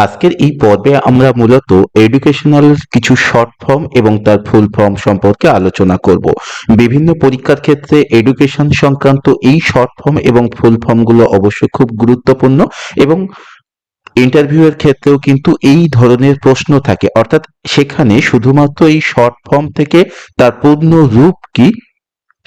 আজকের এই পর্বে আমরা মূলত এডুকেশনাল কিছু শর্ট ফর্ম এবং তার ফুল ফর্ম সম্পর্কে আলোচনা করব। বিভিন্ন পরীক্ষার ক্ষেত্রে এডুকেশন সংক্রান্ত এই শর্ট ফর্ম এবং ফুল ফর্মগুলো অবশ্যই খুব গুরুত্বপূর্ণ এবং ইন্টারভিউয়ের ক্ষেত্রেও কিন্তু এই ধরনের প্রশ্ন থাকে। অর্থাৎ সেখানে শুধুমাত্র এই শর্ট ফর্ম থেকে তার পূর্ণ রূপ কি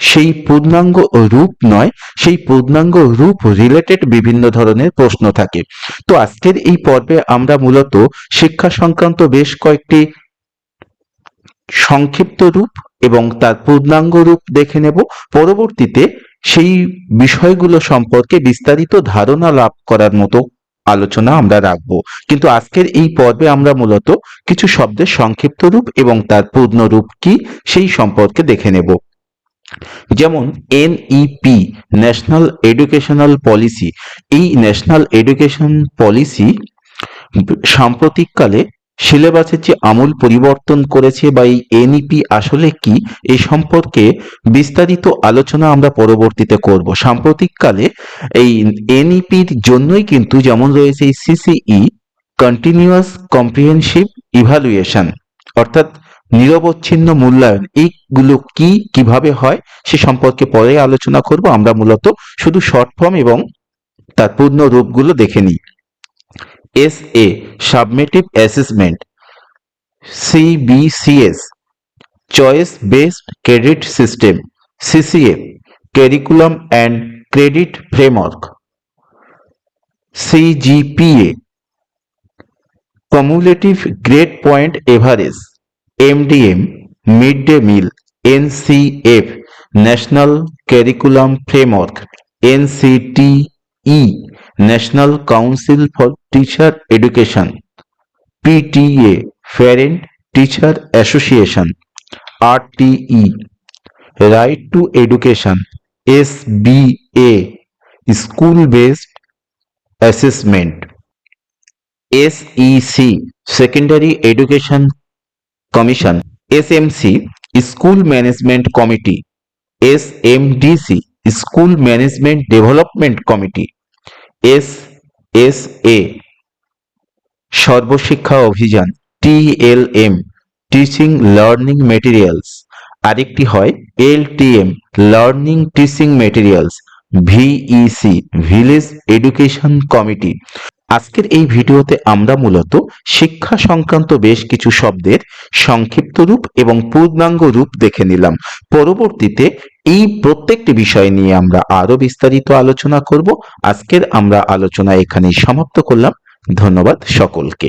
সেই পূর্ণাঙ্গ রূপ নয়, সেই পূর্ণাঙ্গ রূপ রিলেটেড বিভিন্ন ধরনের প্রশ্ন থাকে। তো আজকের এই পর্বে আমরা মূলত শিক্ষা সংক্রান্ত বেশ কয়েকটি সংক্ষিপ্ত রূপ এবং তার পূর্ণাঙ্গ রূপ দেখে নেব। পরবর্তীতে সেই বিষয়গুলো সম্পর্কে বিস্তারিত ধারণা লাভ করার মতো আলোচনা আমরা রাখব। কিন্তু আজকের এই পর্বে আমরা মূলত কিছু শব্দের সংক্ষিপ্ত রূপ এবং তার পূর্ণ রূপ কি সেই সম্পর্কে দেখে নেব। যেমন এনইপি ন্যাশনাল এডুকেশনাল পলিসি এই ন্যাশনাল এডুকেশন পলিসি সাম্প্রতিককালে সিলেবাসের যে আমূল পরিবর্তন করেছে বা এই এনইপি আসলে কি, এই সম্পর্কে বিস্তারিত আলোচনা আমরা পরবর্তীতে করব। সাম্প্রতিককালে এই এনইপির জন্যই কিন্তু যেমন রয়েছে এই সিসিই কন্টিনিউয়াস কম্প্রিহেনসিভ ইভালুয়েশন অর্থাৎ নিরবচ্ছিন্ন মূল্যায়ন, এইগুলো কি, কীভাবে হয়, সে সম্পর্কে পরে আলোচনা করব। আমরা মূলত শুধু শর্ট ফর্ম এবং তার পূর্ণ রূপগুলো দেখে নিই। S A summative assessment CBCS choice based credit system CCA curriculum and credit framework CGPA cumulative grade point average MDM mid day meal NCF national curriculum framework NCTE national council for teacher education PTA parent teacher association RTE right to education S B A school based assessment SEC secondary education commission SMC school management committee এসএমডিসি school management development committee, S S A. Sarva Shiksha Abhiyan TLM teaching learning materials. আরেকটি হয় LTM learning teaching materials VEC village education committee. আজকের এই ভিডিওতে আমরা মূলত শিক্ষা সংক্রান্ত বেশ কিছু শব্দের সংক্ষিপ্ত রূপ এবং পূর্ণাঙ্গ রূপ দেখে নিলাম। পরবর্তীতে এই প্রত্যেকটি বিষয় নিয়ে আমরা আরও বিস্তারিত আলোচনা করব। আজকের আমরা আলোচনা এখানেই সমাপ্ত করলাম। ধন্যবাদ সকলকে।